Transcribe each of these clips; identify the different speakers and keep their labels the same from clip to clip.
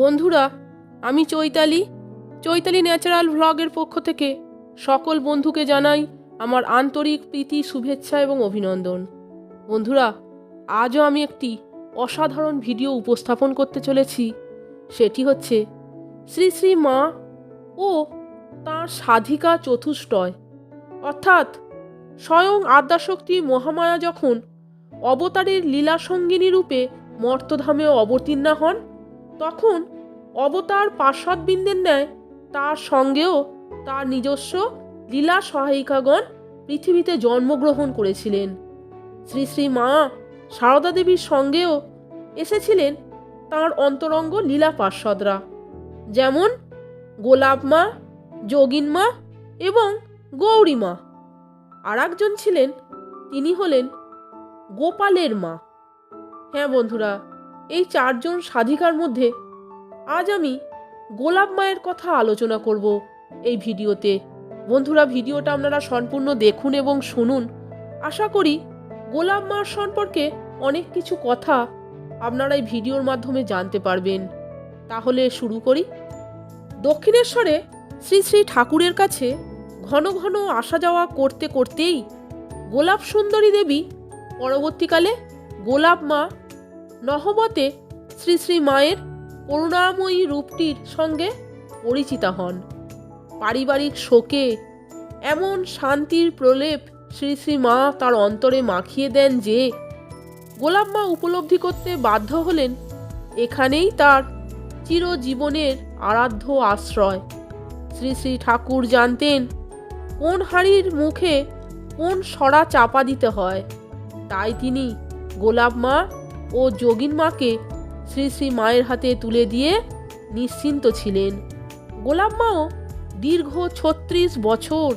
Speaker 1: বন্ধুরা, আমি চৈতালি। চৈতালি ন্যাচারাল ভ্লগের পক্ষ থেকে সকল বন্ধুকে জানাই আমার আন্তরিক প্রীতি, শুভেচ্ছা এবং অভিনন্দন। বন্ধুরা, আজও আমি একটি অসাধারণ ভিডিও উপস্থাপন করতে চলেছি। সেটি হচ্ছে শ্রী শ্রী মা ও তাঁর সাধিকা চতুষ্টয়। অর্থাৎ স্বয়ং আদ্যাশক্তি মহামায়া যখন অবতারের লীলা সঙ্গিনী রূপে মর্তধামে অবতীর্ণা হন, তখন অবতার পার্শ্বদবৃন্দের ন্যায় তার সঙ্গেও তার নিজস্ব লীলা সহায়িকাগণ পৃথিবীতে জন্মগ্রহণ করেছিলেন। শ্রী শ্রী মা সারদা দেবীর সঙ্গেও এসেছিলেন তার অন্তরঙ্গ লীলা পার্ষদরা যেমন গোলাপ মা, যোগিন মা এবং গৌরী মা। আর একজন ছিলেন, তিনি হলেন গোপালের মা। হ্যাঁ বন্ধুরা, এই চারজন সাধিকার মধ্যে আজ আমি গোলাপ মায়ের কথা আলোচনা করব এই ভিডিওতে। বন্ধুরা, ভিডিওটা আপনারা সম্পূর্ণ দেখুন এবং শুনুন। আশা করি গোলাপ মার সম্পর্কে অনেক কিছু কথা আপনারা এই ভিডিওর মাধ্যমে জানতে পারবেন। তাহলে শুরু করি। দক্ষিণেশ্বরে শ্রী শ্রী ঠাকুরের কাছে ঘন ঘন আসা যাওয়া করতে করতেই গোলাপ সুন্দরী দেবী পরবর্তীকালে গোলাপ মা নহবতে শ্রী শ্রী মায়ের করুণাময়ী রূপটির সঙ্গে পরিচিতা হন। পারিবারিক শোকে এমন শান্তির প্রলেপ শ্রী শ্রী মা তার অন্তরে মাখিয়ে দেন যে, গোলাপ মা উপলব্ধি করতে বাধ্য হলেন, এখানেই তার চিরজীবনের আরাধ্য আশ্রয়। শ্রী শ্রী ঠাকুর জানতেন কোন হাড়ির মুখে কোন সরা চাপা দিতে হয়। তাই তিনি গোলাপ মা ও যোগিন মাকে শ্রী শ্রী মায়ের হাতে তুলে দিয়ে নিশ্চিন্ত ছিলেন। গোলাপ মাও দীর্ঘ ছত্রিশ বছর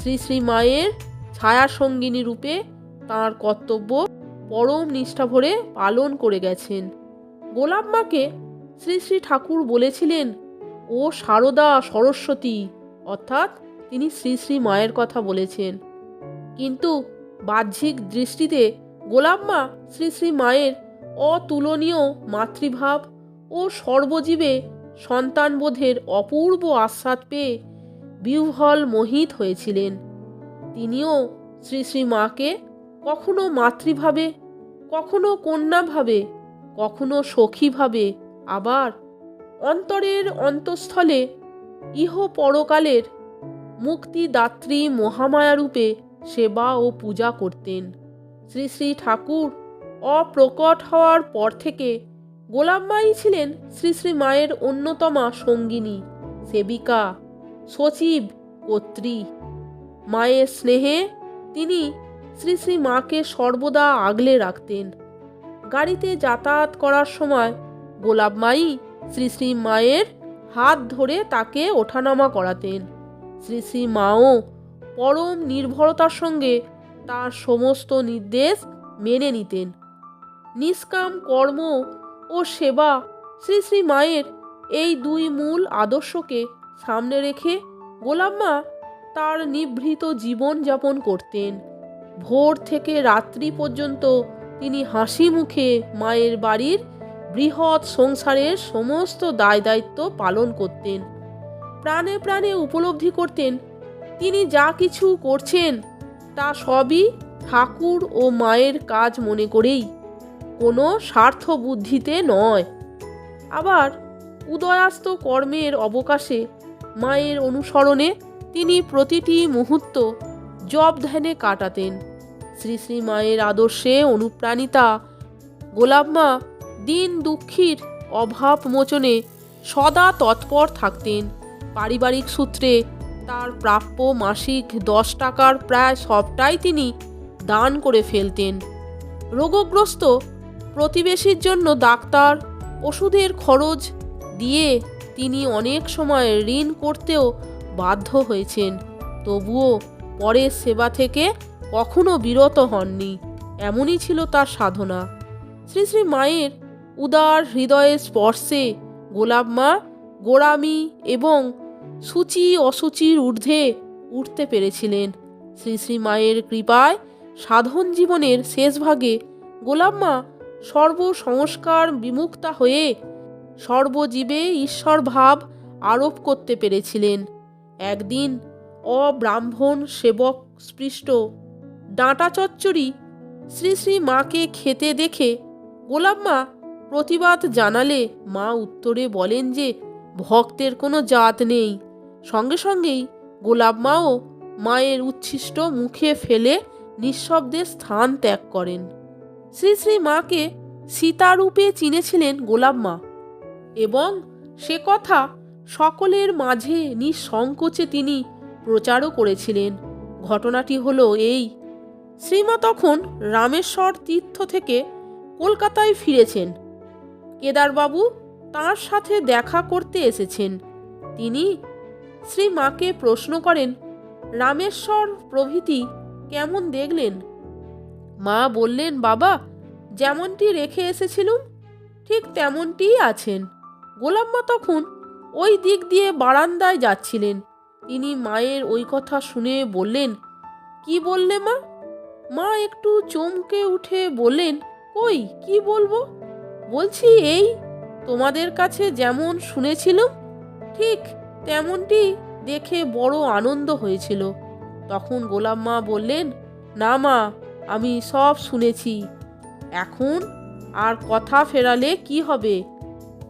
Speaker 1: শ্রী শ্রী মায়ের ছায়া সঙ্গিনী রূপে তাঁর কর্তব্য পরম নিষ্ঠা ভরে পালন করে গেছেন। গোলাপ মাকে শ্রী শ্রী ঠাকুর বলেছিলেন, ও সারদা সরস্বতী অর্থাৎ তিনি শ্রী শ্রী মায়ের কথা বলেছেন। কিন্তু বাহ্যিক দৃষ্টিতে গোলাপ মা শ্রী শ্রী মায়ের অতুলনীয় মাতৃভাব ও সর্বজীবে সন্তানবোধের অপূর্ব আস্বাদ পেয়ে বিহ্বল মোহিত হয়েছিলেন। তিনিও শ্রী শ্রী মাকে কখনো মাতৃভাবে, কখনো কন্যাভাবে, কখনো সখীভাবে, আবার অন্তরের অন্তঃস্থলে ইহ পরকালের মুক্তিদাত্রী মহামায়ারূপে সেবা ও পূজা করতেন। শ্রী শ্রী ঠাকুর অপ্রকট হওয়ার পর থেকে গোলাপমাই ছিলেন শ্রী শ্রী মায়ের অন্যতমা সঙ্গিনী, সেবিকা, সচিব, কর্ত্রী। মায়ের স্নেহে তিনি শ্রী শ্রী মাকে সর্বদা আগলে রাখতেন। গাড়িতে যাতায়াত করার সময় গোলাপ মাই শ্রী শ্রী মায়ের হাত ধরে তাকে ওঠানামা করাতেন। শ্রী শ্রী মাও পরম নির্ভরতার সঙ্গে তার সমস্ত নির্দেশ মেনে নিতেন। নিষ্কাম কর্ম ও সেবা শ্রী শ্রী মায়ের এই দুই মূল আদর্শকে সামনে রেখে গোলাম্মা তার নিভৃত জীবন যাপন করতেন। ভোর থেকে রাত্রি পর্যন্ত তিনি হাসি মুখে মায়ের বাড়ির বৃহৎ সংসারের সমস্ত দায় দায়িত্ব পালন করতেন। প্রাণে প্রাণে উপলব্ধি করতেন, তিনি যা কিছু করছেন তা সবই ঠাকুর ও মায়ের কাজ মনে করেই কোনো স্বার্থ বুদ্ধিতে নয়। আবার উদয়াস্ত কর্মের অবকাশে, মায়ের অনুসরণে তিনি প্রতিটি মুহূর্ত জব ধ্যানে কাটাতেন। শ্রী শ্রী মায়ের আদর্শে অনুপ্রাণিতা গোলাপমা দিন দুঃখীর অভাব মোচনে সদা তৎপর থাকতেন। পারিবারিক সূত্রে তার প্রাপ্য মাসিক দশ টাকার প্রায় সবটাই তিনি দান করে ফেলতেন। রোগগ্রস্ত প্রতিবেশীর জন্য ডাক্তার, ওষুধের খরচ দিয়ে তিনি অনেক সময় ঋণ করতেও বাধ্য হয়েছেন। তবুও পরের সেবা থেকে কখনো বিরত হননি, এমনই ছিল তার সাধনা। শ্রী শ্রী মায়ের উদার হৃদয়ের স্পর্শে গোলাপ মা গোড়ামি এবং সূচি অসুচির ঊর্ধ্বে উঠতে পেরেছিলেন। শ্রী শ্রী মায়ের কৃপায় সাধন জীবনের শেষ ভাগে গোলাপ মা সর্বসংস্কার বিমুক্তা হয়ে সর্বজীবে ঈশ্বর ভাব আরোপ করতে পেরেছিলেন। একদিন অব্রাহ্মণ সেবক স্পৃষ্ট ডাঁটা চচ্চড়ি শ্রী শ্রী মাকে খেতে দেখে গোলাপ মা প্রতিবাদ জানালে মা উত্তরে বলেন যে, ভক্তের কোনো জাত নেই। সঙ্গে সঙ্গেই গোলাপ মাও মায়ের উচ্ছিষ্ট মুখে ফেলে নিঃশব্দে স্থান ত্যাগ করেন। শ্রী শ্রী মাকে সীতারূপে চিনেছিলেন গোলাপ মা। এবং সে কথা সকলের মাঝে নিঃসংকোচে তিনি প্রচারও করেছিলেন। ঘটনাটি হলো এই। শ্রীমা তখন রামেশ্বর তীর্থ থেকে কলকাতায় ফিরেছেন। কেদারবাবু তার সাথে দেখা করতে এসেছেন। তিনি শ্রী মাকে প্রশ্ন করেন, রামেশ্বর প্রভৃতি কেমন দেখলেন? মা বললেন, বাবা, যেমনটি রেখে এসেছিলুম, ঠিক তেমনটিই আছেন। গোলাম্মা তখন ওই দিক দিয়ে বারান্দায় যাচ্ছিলেন। তিনি মায়ের ওই কথা শুনে বললেন, কি বললে মা? মা একটু চমকে উঠে বললেন, কই, কি বলব? বলছি এই, তোমাদের কাছে যেমন শুনেছিলাম, ঠিক তেমনটি দেখে বড় আনন্দ হয়েছিল। তখন গোলাম মা বললেন, না মা আমি সব শুনেছি। এখন আর কথা ফেরালে কি হবে?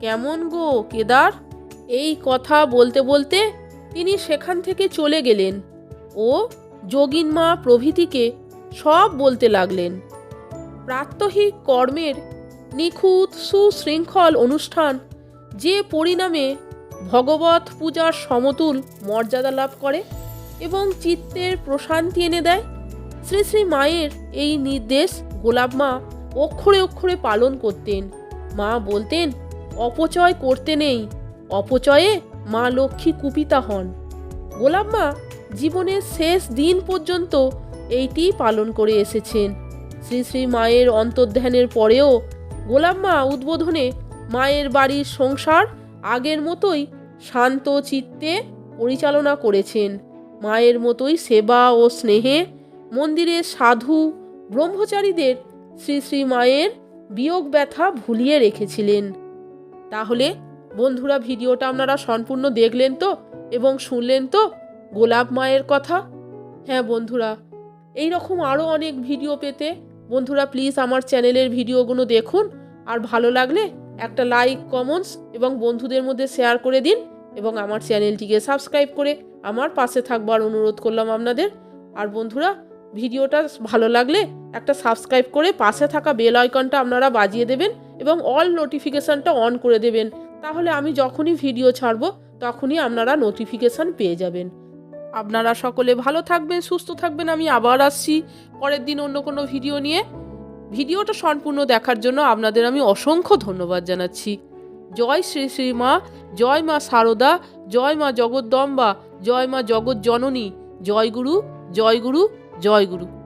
Speaker 1: কেমন গো কেদার? এই কথা বলতে বলতে তিনি সেখান থেকে চলে গেলেন। ও যোগিন মা প্রভৃতিকে সব বলতে লাগলেন। প্রাত্যহিক কর্মের নিখুঁত সুশৃঙ্খল অনুষ্ঠান যে পরিণামে ভগবত পূজার সমতুল মর্যাদা লাভ করে এবং চিত্তের প্রশান্তি এনে দেয় শ্রী শ্রী মায়ের এই নির্দেশ গোলাপ মা অক্ষরে অক্ষরে পালন করতেন। মা বলতেন, অপচয় করতে নেই। অপচয়ে মা লক্ষ্মী কুপিতা হন। গোলাপ মা জীবনের শেষ দিন পর্যন্ত এইটি পালন করে এসেছেন। শ্রী শ্রী মায়ের অন্তর্ধানের পরেও গোলাপ মা উদ্বোধনে মায়ের বাড়ির সংসার আগের মতোই শান্ত চিত্তে পরিচালনা করেছেন। মায়ের মতোই সেবা ও স্নেহে মন্দিরের সাধু ব্রহ্মচারীদের শ্রী শ্রী মায়ের বিয়োগ ব্যথা ভুলিয়ে রেখেছিলেন। তাহলে বন্ধুরা, ভিডিওটা আপনারা সম্পূর্ণ দেখলেন তো এবং শুনলেন তো গোলাপ মায়ের কথা? হ্যাঁ বন্ধুরা এই রকম আরও অনেক ভিডিও পেতে বন্ধুরা প্লিজ আমার চ্যানেলের ভিডিওগুলো দেখুন। আর ভালো লাগলে একটা লাইক কমেন্টস এবং বন্ধুদের মধ্যে শেয়ার করে দিন এবং আমার চ্যানেলটিকে সাবস্ক্রাইব করে আমার পাশে থাকবার অনুরোধ করলাম আপনাদের। আর বন্ধুরা ভিডিওটা ভালো লাগলে একটা সাবস্ক্রাইব করে পাশে থাকা বেল আইকনটা আপনারা বাজিয়ে দেবেন এবং অল নোটিফিকেশানটা অন করে দেবেন। তাহলে আমি যখনই ভিডিও ছাড়বো, তখনই আপনারা নোটিফিকেশান পেয়ে যাবেন। আপনারা সকলে ভালো থাকবেন, সুস্থ থাকবেন, আমি আবার আসছি পরের দিন অন্য কোনো ভিডিও নিয়ে। ভিডিওটা সম্পূর্ণ দেখার জন্য আপনাদের আমি অসংখ্য ধন্যবাদ জানাচ্ছি। জয় শ্রী শ্রী মা, জয় মা সারদা, জয় মা জগদ্দম্বা, জয় মা জগৎ জননী জয় গুরু জয় গুরু জয় গুরু।